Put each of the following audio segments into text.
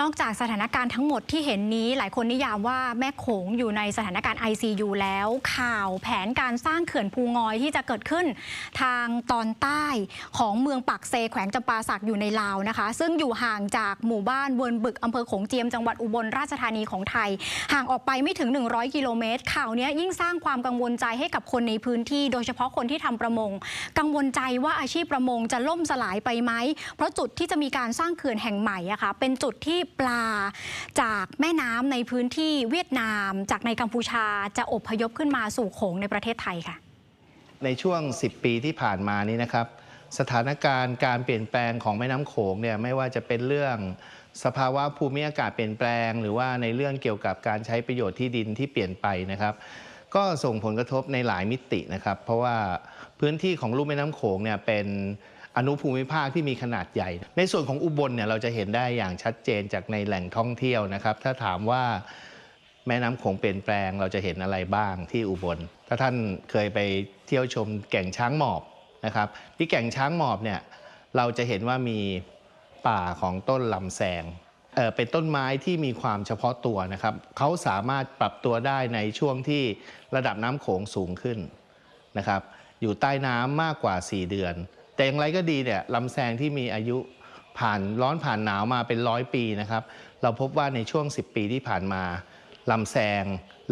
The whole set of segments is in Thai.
นอกจากสถานการณ์ทั้งหมดที่เห็นนี้หลายคนนิยามว่าแม่โขงอยู่ในสถานการณ์ ICU แล้ว ข่าวแผนการสร้างเขื่อนภูงอยที่จะเกิดขึ้นทางตอนใต้ของเมืองปักเซแขวงจำปาสักอยู่ในลาวนะคะ ซึ่งอยู่ห่างจากหมู่บ้านเวิร์นบึกอำเภอโขงเจียมจังหวัดอุบลราชธานีของไทย ห่างออกไปไม่ถึง 100 กิโลเมตร ข่าวนี้ยยิ่งสร้างความกังวลใจให้กับคนในพื้นที่ โดยเฉพาะคนที่ทำประมง กังวลใจว่าอาชีพประมงจะล่มสลายไปไหมเพราะจุดที่จะมีการสร้างเขื่อนแห่งใหม่อะค่ะเป็นจุดที่ปลา จากแม่น้ำในพื้นที่เวียดนาม จากในกัมพูชาจะอพยพขึ้นมาสู่โขงในประเทศไทยค่ะ ในช่วง 10 ปีที่ผ่านมานี้นะครับ สถานการณ์การเปลี่ยนแปลงของแม่น้ำโขงเนี่ยไม่ว่าจะเป็นเรื่องสภาวะภูมิอากาศเปลี่ยนแปลง หรือว่าในเรื่องเกี่ยวกับการใช้ประโยชน์ที่ดินที่เปลี่ยนไปนะครับ ก็ส่งผลกระทบในหลายมิตินะครับ เพราะว่าพื้นที่ของลุ่มแม่น้ำโขงเนี่ยเป็น อนุภูมิภาคที่มีขนาดใหญ่ ในส่วนของอุบลเนี่ยเราจะเห็นได้อย่างชัดเจนจากในแหล่งท่องเที่ยวนะครับ ถ้าถามว่าแม่น้ำโขงเปลี่ยนแปลงเราจะเห็นอะไรบ้างที่อุบล ถ้าท่านเคยไปเที่ยวชมแก่งช้างหมอบนะครับ ที่แก่งช้างหมอบเนี่ยเราจะเห็นว่ามีป่าของต้นลำแซงเเป็นต้นไม้ที่มีความเฉพาะตัวนะครับ เขาสามารถปรับตัวได้ในช่วงที่ระดับน้ำโขงสูงขึ้นนะครับ อยู่ใต้น้ำมากกว่า 4 เดือน แต่อย่างไรก็ดีเนี่ยลำแซงที่มีอายุผ่านร้อนผ่านหนาวมาเป็นร้อยปีนะครับ เราพบว่าในช่วง 10 ปีที่ผ่านมาลำแซง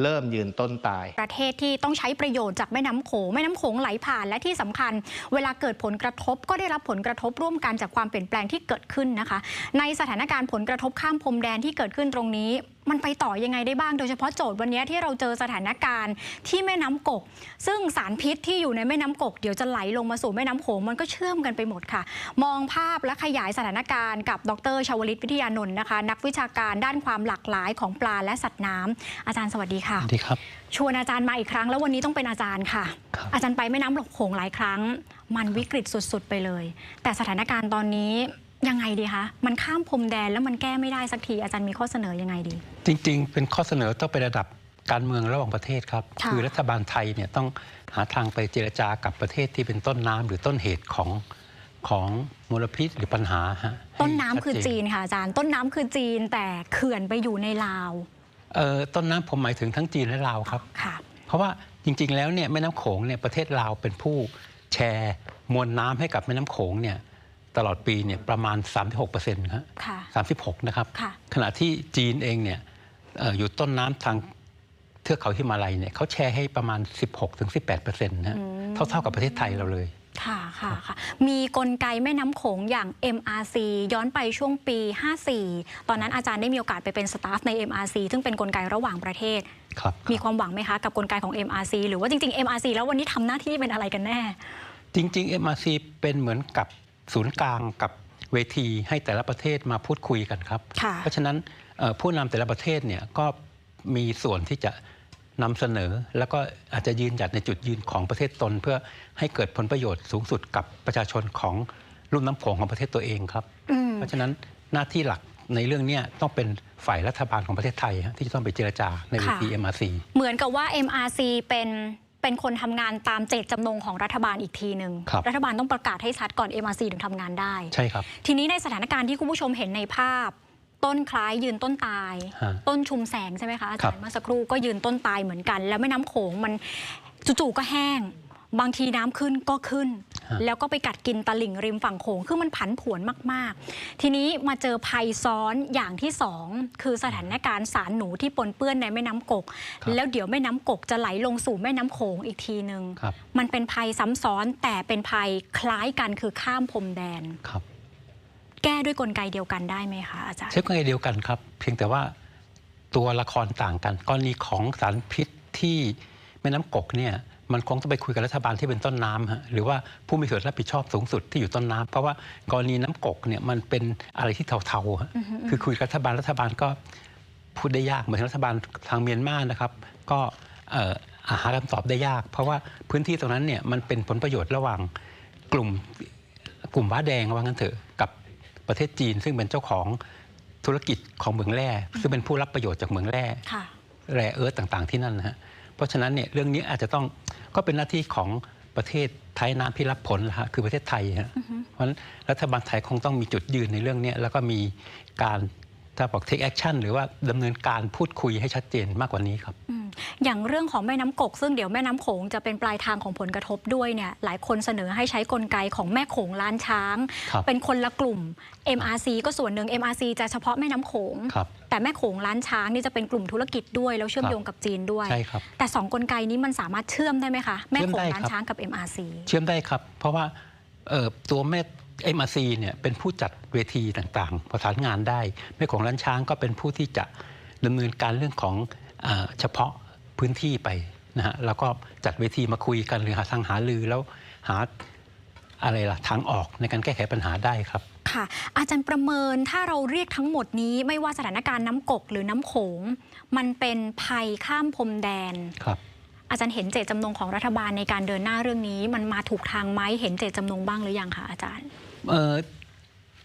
เริ่มยืนต้นตาย ประเทศที่ต้องใช้ประโยชน์จากแม่น้ำโขงแม่น้ำโขงไหลผ่านและที่สำคัญ เวลาเกิดผลกระทบก็ได้รับผลกระทบร่วมกันจากความเปลี่ยนแปลงที่เกิดขึ้นนะคะ ในสถานการณ์ผลกระทบข้ามพรมแดนที่เกิดขึ้นตรงนี้มันไปต่อยังไงได้บ้างโดยเฉพาะโจทย์วันนี้ที่เราเจอสถานการณ์ที่แม่น้ำกก ซึ่งสารพิษที่อยู่ในแม่น้ำกก เดี๋ยวจะไหลลงมาสู่แม่น้ำโขงมันก็เชื่อมกันไปหมดค่ะ มองภาพและขยายสถานการณ์กับดรชาวลิตวิทยานนท์นะคะ นักวิชาการด้านความหลากหลายของปลาและสัตว์น้ำอาจารย์สวัสดีค่ะสวัสดีครับ ชวนอาจารย์มาอีกครั้ง แล้ววันนี้ต้องเป็นอาจารย์ค่ะครับอาจารย์ไปแม่น้ำหลกโขงหลายครั้ง มันวิกฤตสุดๆ ไปเลย แต่สถานการณ์ตอนนี้ยังไงดีคะ มันข้ามพรมแดนแล้วมันแก้ไม่ได้สักที อาจารย์มีข้อเสนอยังไงดี จริง ๆ เป็นข้อเสนอต้องไประดับการเมืองระหว่างประเทศครับค่ะอรัฐบาลไทยเนี่ยต้องหาทางไปเจรจากับประเทศที่เป็นต้นน้ำหรือต้นเหตุของของมลพิษหรือปัญหาฮะให้ต้นน้ำคือชัดเจีนค่ะอาจารย์ ต้นน้ำคือจีนแต่เขื่อนไปอยู่ในลาวเอ่อ ต้นน้ำผมหมายถึงทั้งจีนและลาวครับค่ะเพราะว่าจริงๆ แล้วเนี่ยแม่น้ำโขงเนี่ยประเทศลาวเป็นผู้แชร์มวลน้ำให้กับแม่น้ำโขงเนี่ยตลอดปีเนี่ยประมาณ 36%ครับค่ะ36นะครับค่ะขณะที่จีนเองเนี่ยเอ่ออยู่ต้นน้ำทางเทือกเขาฮิมาลัยเนี่ยเขาแชร์ให้ประมาณ 16-18%นะฮะอืมเท่าๆกับประเทศไทยเราเลย ค่ะค่ะค่ะมีกลไกแม่น้ำโขงอย่าง MRC ย้อนไปช่วงปี 54 ตอนนั้นอาจารย์ได้มีโอกาสไปเป็นสตาฟใน MRC ซึ่งเป็นกลไกระหว่างประเทศครับมีความหวังไหมคะ กับกลไกของ MRC หรือว่าจริง ๆ MRC แล้ววันนี้ทำหน้าที่เป็นอะไรกันแน่ จริง ๆ MRC เป็นเหมือนกับศูนย์กลางกับเวทีให้แต่ละประเทศมาพูดคุยกันครับค่ะเพราะฉะนั้นเอ่อผู้นำแต่ละประเทศเนี่ยก็มีส่วนที่จะ นำเสนอ แล้วก็อาจจะยืนหยัดในจุดยืนของประเทศตน เพื่อให้เกิดผลประโยชน์สูงสุดกับประชาชนของลุ่มน้ำโขงของประเทศตัวเองครับอืมเพราะฉะนั้นหน้าที่หลักในเรื่องเนี้ยต้องเป็นฝ่ายรัฐบาลของประเทศไทยฮะที่จะต้องไปเจรจาในเวทีค่ะ MRC เหมือนกับว่า MRC เป็นเป็นคนทำงานตามเจตจำนงของรัฐบาลอีกทีหนึ่งครับรัฐบาลต้องประกาศให้ชัดก่อน MRC ถึงทำงานได้ ใช่ครับ ทีนี้ในสถานการณ์ที่คุณผู้ชมเห็นในภาพ ต้นคล้ายยืนต้นตายฮะต้นชุมแสงใช่ไหมคะอาครัจารบย์เมื่อสักครู่ก็ยืนต้นตายเหมือนกัน แล้วแม่น้ำโขงมันจู่ๆก็แห้ง บางทีน้ำขึ้นก็ขึ้น แล้วก็ไปกัดกินตลิ่งริมฝั่งโขงคือมันผันผวนมากๆ ทีนี้มาเจอภัยซ้อนอย่างที่สองคือสถานการณ์สารหนูที่ปนเปื้อนในแม่น้ำกกครับแล้วเดี๋ยวแม่น้ำกกจะไหลลงสู่แม่น้ำโขงอีกทีหนึ่งครับมันเป็นภัยซ้ำซ้อนแต่เป็นภัยคล้ายกันคือข้ามพรมแดนครับ แก้ด้วยกลไกเดียวกันได้ไหมคะอาจารย์ ใช้กลไกเดียวกันครับ เพียงแต่ว่าตัวละครต่างกันกรณีของสารพิษที่แม่น้ำกกเนี่ยมันคงต้องไปคุยกับรัฐบาลที่เป็นต้นน้ำฮะหรือว่าผู้มีส่วนรับผิดชอบสูงสุดที่อยู่ต้นน้ำเพราะว่ากรณีน้ำกกเนี่ยมันเป็นอะไรที่เทาๆฮะคือคุยกับรัฐบาลรัฐบาลก็พูดได้ยากเหมือนรัฐบาลทางเมียนมานะครับ ก็เอ่อหาคำตอบได้ยาก เพราะว่าพื้นที่ตรงนั้นเนี่ยมันเป็นผลประโยชน์ระหว่างกลุ่มกลุ่มว้าแดงว่างั้นเถอะกับ ประเทศจีน ซึ่งเป็นเจ้าของธุรกิจของเหมืองแร่ซึ่งเป็นผู้รับประโยชน์จากเหมืองแร่ค่ะ แร่เอิร์ธต่างๆที่นั่นนะฮะเพราะฉะนั้นเนี่ยเรื่องนี้อาจจะต้องก็เป็นหน้าที่ของประเทศไทยน้ำที่รับผลนะฮะคือประเทศไทยฮะเพราะฉะนั้นรัฐบาลไทยคงต้องมีจุดยืนในเรื่องเนี้ยแล้วก็มีการ ถ้าบอก take action หรือว่าดำเนินการพูดคุยให้ชัดเจนมากกว่านี้ครับ อืมอย่างเรื่องของแม่น้ำกก ซึ่งเดี๋ยวแม่น้ำโขงจะเป็นปลายทางของผลกระทบด้วยเนี่ยหลายคนเสนอให้ใช้กลไกของแม่โขงล้านช้าง ครับ เป็นคนละกลุ่ม MRC ก็ส่วนหนึ่ง MRC จะเฉพาะแม่น้ำโขง ครับ แต่แม่โขงล้านช้างนี่จะเป็นกลุ่มธุรกิจด้วย แล้วเชื่อมครับ โยงกับจีนด้วย ใช่ครับ แต่สองกลไกนี้มันสามารถเชื่อมได้ไหมคะ แม่เชื่อมโขได้งครับ ล้านช้างกับ MRC เชื่อมได้ครับ เพราะว่าเอ่อตัวแม่ MRC เนี่ยเป็นผู้จัดเวทีต่างๆ ประสานงานได้แม่ของร้านช้างก็เป็นผู้ที่จะดำเนินการเรื่องของเออเฉพาะพื้นที่ไปนะฮะแล้วก็จัดเวทีมาคุยกันหรือหาทางหาลือแล้วหาอะไรล่ะทางออกในการแก้ไขปัญหาได้ครับค่ะอาจารย์ประเมินถ้าเราเรียกทั้งหมดนี้ไม่ว่าสถานการณ์น้ำกกหรือน้ำโขง มันเป็นภัยข้ามพรมแดนครับอาจารย์เห็นเจตจำนงของรัฐบาลในการเดินหน้าเรื่องนี้ มันมาถูกทางไหมเห็นเจตจำนงบ้างหรือยังคะอาจารย์เอ่อ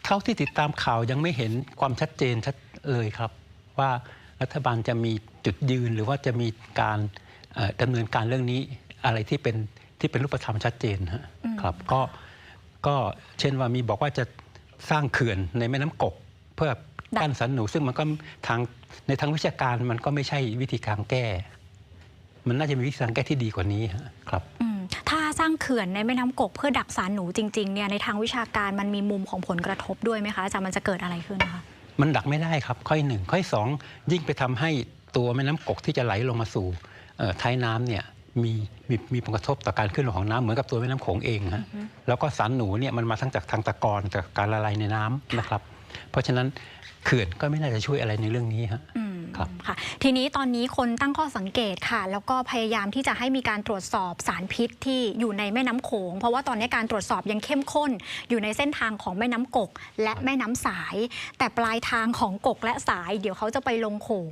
เท่าที่ติดตามข่าวยังไม่เห็นความชัดเจนชัดเลยครับ ว่ารัฐบาลจะมีจุดยืนหรือว่าจะมีการเอ่อดำเนินการเรื่องนี้อะไรที่เป็นที่เป็นรูปธรรมชัดเจนฮะอืมครับก็ก็เช่นว่ามีบอกว่าจะสร้างเขื่อนในแม่น้ำกก เพื่อกั้นสันหนู ซึ่งมันก็ทางในทางวิชาการมันก็ไม่ใช่วิธีการแก้ มันน่าจะมีวิธีการแก้ที่ดีกว่านี้ฮะครับอืมถ้าสร้าง เขื่อนในแม่น้ำกกเพื่อดักสารหนูจริงๆเนี่ยในทางวิชาการมันมีมุมของผลกระทบด้วยไหมคะอาจารย์มันจะเกิดอะไรขึ้นคะมันดักไม่ได้ครับข้อที่หนึ่งข้อที่สองยิ่งไปทำให้ตัวแม่น้ำกกที่จะไหลลงมาสู่เอ่อท้ายน้ำเนี่ยมีมีมีผลกระทบต่อการขึ้นลงของน้ำเหมือนกับตัวแม่น้ำโขงเองฮะแล้วก็สารหนูเนี่ยมันมาทั้งจากทางตะกอนจากการละลายในน้ำนะครับ เพราะฉะนั้นเขื่อนก็ไม่น่าจะช่วยอะไรในเรื่องนี้ฮะอืม ครับค่ะทีนี้ตอนนี้คนตั้งข้อสังเกตค่ะ แล้วก็พยายามที่จะให้มีการตรวจสอบสารพิษที่อยู่ในแม่น้ำโขง เพราะว่าตอนนี้การตรวจสอบยังเข้มข้น อยู่ในเส้นทางของแม่น้ำกก และแม่น้ำสาย แต่ปลายทางของกกและสาย เดี๋ยวเขาจะไปลงโขง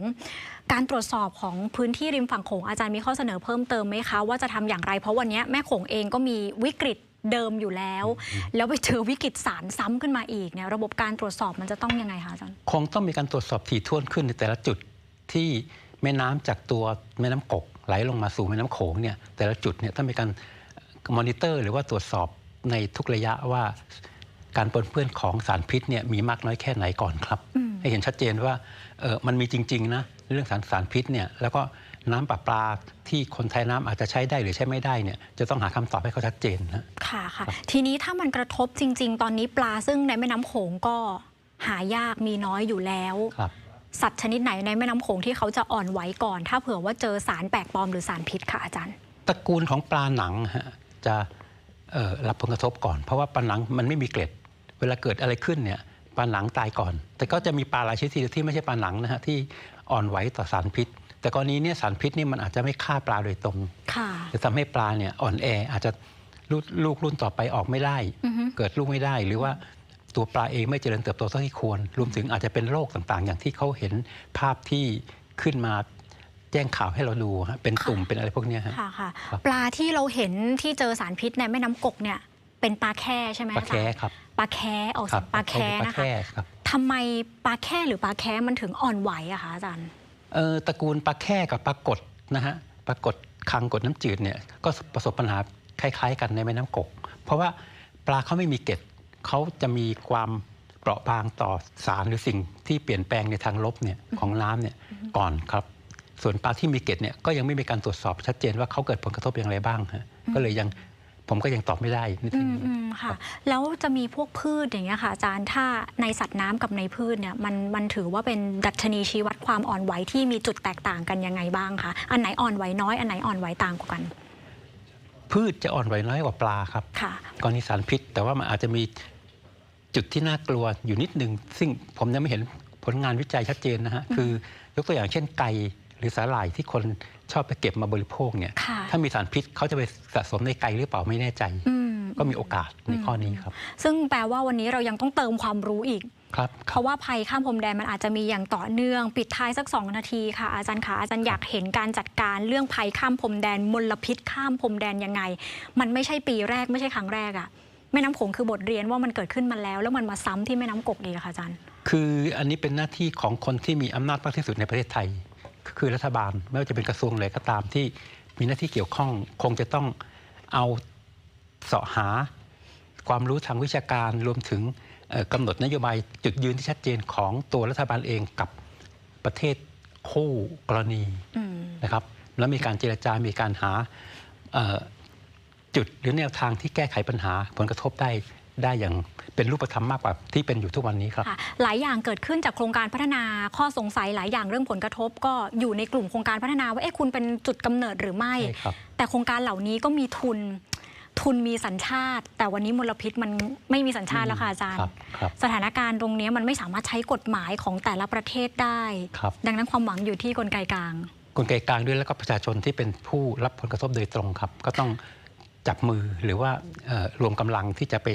การตรวจสอบของพื้นที่ริมฝั่งโขงอาจารย์มีข้อเสนอเพิ่มเติมไหมคะ ว่าจะทำอย่างไรเพราะวันนี้แม่โขงเองก็มีวิกฤตเดิมอยู่แล้ว แล้วไปเจอวิกฤตสารซ้ำขึ้นมาอีกเนี่ยระบบการตรวจสอบมันจะต้องยังไงคะอาจารย์คงต้องมีการตรวจสอบถี่ถ้วนขึ้นในแต่ละจุด ที่แม่น้ำจากตัวแม่น้ำกกไหลลงมาสู่แม่น้ำโขงเนี่ยแต่ละจุดเนี่ยต้องมีการมอนิเตอร์ หรือว่าตรวจสอบในทุกระยะว่าการปนเปื้อนของสารพิษเนี่ยมีมากน้อยแค่ไหนก่อนครับอืมให้เห็นชัดเจนว่าเออมันมีจริงๆนะเรื่องสารสารพิษเนี่ยแล้วก็น้ำประปาที่คนไทยน้ำอาจจะใช้ได้หรือใช้ไม่ได้เนี่ยจะต้องหาคำตอบให้เขาชัดเจนนะค่ะค่ะ ทีนี้ถ้ามันกระทบจริง ๆ ตอนนี้ปลาซึ่งในแม่น้ำโขงก็หายากมีน้อยอยู่แล้วครับ สัตว์ชนิดไหนในแม่น้ำโขงที่เขาจะอ่อนไหวก่อน ถ้าเผื่อว่าเจอสารแปลกปลอมหรือสารพิษค่ะอาจารย์ ตระกูลของปลาหนังฮะจะเอ่อรับผลกระทบก่อน เพราะว่าปลาหนังมันไม่มีเกล็ด เวลาเกิดอะไรขึ้นเนี่ยปลาหนังตายก่อน แต่ก็จะมีปลาหลายชนิดที่ไม่ใช่ปลาหนังนะฮะที่อ่อนไหวต่อสารพิษ แต่กรณีเนี้สารพิษนี่มันอาจจะไม่ฆ่าปลาโดยตรงค่ะจะทำให้ปลาเนี่ยอ่อนแออาจจะลูกลูกรุ่นต่อไปออกไม่ได้อือฮึเกิดลูกไม่ได้หรือว่า ตัวปลาเองไม่เจริญเติบโตเท่าที่ควร รวมถึงอาจจะเป็นโรคต่างๆ อย่างที่เขาเห็นภาพที่ขึ้นมาแจ้งข่าวให้เราดูฮะเป็นตุ่มเป็นอะไรพวกเนี้ยฮะค่ะค่ะครับปลาที่เราเห็นที่เจอสารพิษในแม่น้ำกกเนี่ย เป็นปลาแค่ใช่ไหมปลาอาแค่จารย์ครับปลาแค่ออกคเสีรัยงปลาแค่ปลานะคะแค่ครับทำไมปลาแค่หรือปลาแค่มันถึงอ่อนไหวอะคะอาจารย์เออตระกูลปลาแค่กับปลากดนะฮะปลากดคังกดน้ำจืดเนี่ยก็ประสบปัญหาคล้าย ๆ กันในแม่น้ำกก เพราะว่าปลาเขาไม่มีเกล็ด เขาจะมีความเปราะบางต่อสารหรือสิ่งที่เปลี่ยนแปลงในทางลบเนี่ยของน้ำเนี่ยก่อนครับ ส่วนปลาที่มีเกล็ดเนี่ยก็ยังไม่มีการตรวจสอบชัดเจนว่าเขาเกิดผลกระทบอย่างไรบ้างฮะก็เลยยังผมก็ยังตอบไม่ได้ในอืที่มนี้อืมค่ะ แล้วจะมีพวกพืชอย่างเงี้ยค่ะ อาจารย์ถ้าในสัตว์น้ำกับในพืชเนี่ยมันมันถือว่าเป็นดัชนีชี้วัดความอ่อนไหวที่มีจุดแตกต่างกันยังไงบ้างคะอันไหนอ่อนไหวน้อยอันไหนอ่อนไหวต่างกว่ากัน พืชจะอ่อนไหวน้อยกว่าปลาครับค่ะกรณีสารพิษ แต่ว่ามันอาจจะมีจุดที่น่ากลัวอยู่นิดหนึ่งซึ่งผมยังไม่เห็นผลงานวิจัยชัดเจนนะฮะคือยกตัวอย่างเช่นไก่หรือสาหร่ายที่คนชอบไปเก็บมาบริโภคเนี่ยค่ะถ้ามีสารพิษเขาจะไปสะสมในไก่หรือเปล่าไม่แน่ใจอืม ก็มีโอกาสในข้อนี้ครับ ซึ่งแปลว่าวันนี้เรายังต้องเติมความรู้อีกครับคเพรับราะว่าภัยข้ามพรมแดนมันอาจจะมีอย่างต่อเนื่อง ปิดท้ายสักสองนาทีค่ะ อาจารย์คะอาจารย์อยากเห็นการจัดการเรื่องภัยข้ามพรมแดนมลพิษข้ามพรมแดนยังไง มันไม่ใช่ปีแรกไม่ใช่ครั้งแรกอะแม่น้ำโขงคือบทเรียนว่ามันเกิดขึ้นมาแล้ว แล้วมันมาซ้ำที่แม่น้ำกกอีกอะค่ะอาจารย์ คืออันนี้เป็นหน้าที่ของคนที่มีอำนาจมากที่สุดในประเทศไทย คือรัฐบาลไม่ว่าจะเป็นกระทรวงอะไรก็ตามที่มีหน้าที่เกี่ยวข้อง คงจะต้องเอา เสาะหาความรู้ทางวิชาการรวมถึงเอ่อกำหนดนโยบายจุดยืนที่ชัดเจนของตัวรัฐบาลเองกับประเทศคู่กรณีอืมนะครับแล้วมีการเจรจา มีการหาเอ่อจุดหรือแนวทางที่แก้ไขปัญหาผลกระทบได้ได้อย่างเป็นรูปธรรมมากกว่าที่เป็นอยู่ทุกวันนี้ครับค่ะหลายอย่างเกิดขึ้นจากโครงการพัฒนาข้อสงสัยหลายอย่างเรื่องผลกระทบ ก็อยู่ในกลุ่มโครงการพัฒนาว่าเอ๊ะคุณเป็นจุดกำเนิดหรือไม่ใช่ครับแต่โครงการเหล่านี้ก็มีทุน ทุนมีสัญชาติ แต่วันนี้มลพิษมันไม่มีสัญชาติแล้วค่ะอาจารครัย์บครับสถานการณ์ตรงนี้มันไม่สามารถใช้กฎหมายของแต่ละประเทศได้ครับดังนั้นความหวังอยู่ที่กลไกกลาง กลไกกลางด้วยแล้วก็ประชาชนที่เป็นผู้รับผลกระทบโดยตรงครับ ก็ต้องจับมือหรือว่าเอ่อรวมกำลังที่จะไป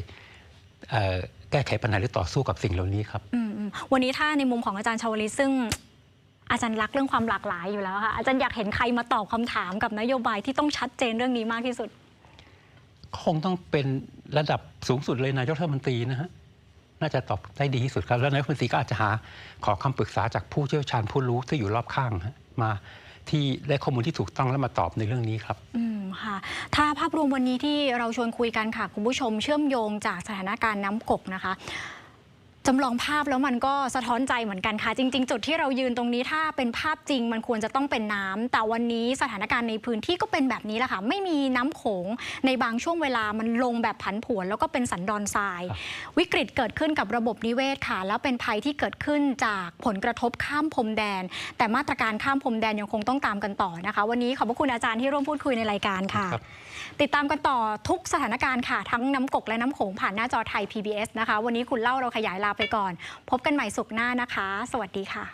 เอ่อแก้ไขปัญหาหรือต่อสู้กับสิ่งเหล่านี้ครับอืมอืมวันนี้ถ้าในมุมของอาจารย์ชาวลิตซึ่งอาจารย์รักเรื่องความหลากหลายอยู่แล้วค่ะอาจารย์อยากเห็นใครมาตอบคำถามกับนโยบายที่ต้องชัดเจนเรื่องนี้มากที่สุด คงต้องเป็นระดับสูงสุดเลยนายกรัฐมนตรีนะฮะน่าจะตอบได้ดีที่สุดครับ แล้วนายกรัฐมนตรีก็อาจจะหาขอคำปรึกษาจากผู้เชี่ยวชาญผู้รู้ที่อยู่รอบข้างมาที่ได้ข้อมูลที่ถูกต้องแล้วมาตอบในเรื่องนี้ครับ อืมค่ะ ถ้าภาพรวมวันนี้ที่เราชวนคุยกันค่ะ คุณผู้ชมเชื่อมโยงจากสถานการณ์น้ำกกนะคะ จำลองภาพแล้วมันก็สะท้อนใจเหมือนกันค่ะ จริง ๆ จุดที่เรายืนตรงนี้ถ้าเป็นภาพจริงมันควรจะต้องเป็นน้ำแต่วันนี้สถานการณ์ในพื้นที่ก็เป็นแบบนี้แหละค่ะ ไม่มีน้ำโขงในบางช่วงเวลามันลงแบบผันผวน แล้วก็เป็นสันดอนทรายครับวิกฤตเกิดขึ้นกับระบบนิเวศค่ะ แล้วเป็นภัยที่เกิดขึ้นจากผลกระทบข้ามพรมแดน แต่มาตรการข้ามพรมแดนยังคงต้องตามกันต่อนะคะ วันนี้ขอบพระคุณอาจารย์ที่ร่วมพูดคุยในรายการค่ะครับติดตามกันต่อทุกสถานการณ์ค่ะ ทั้งน้ำกกและน้ำโขงผ่านหน้าจอไทย PBS นะคะ วันนี้คุณเล่าเราขยายลาไปก่อน พบกันใหม่สุขหน้านะคะ สวัสดีค่ะ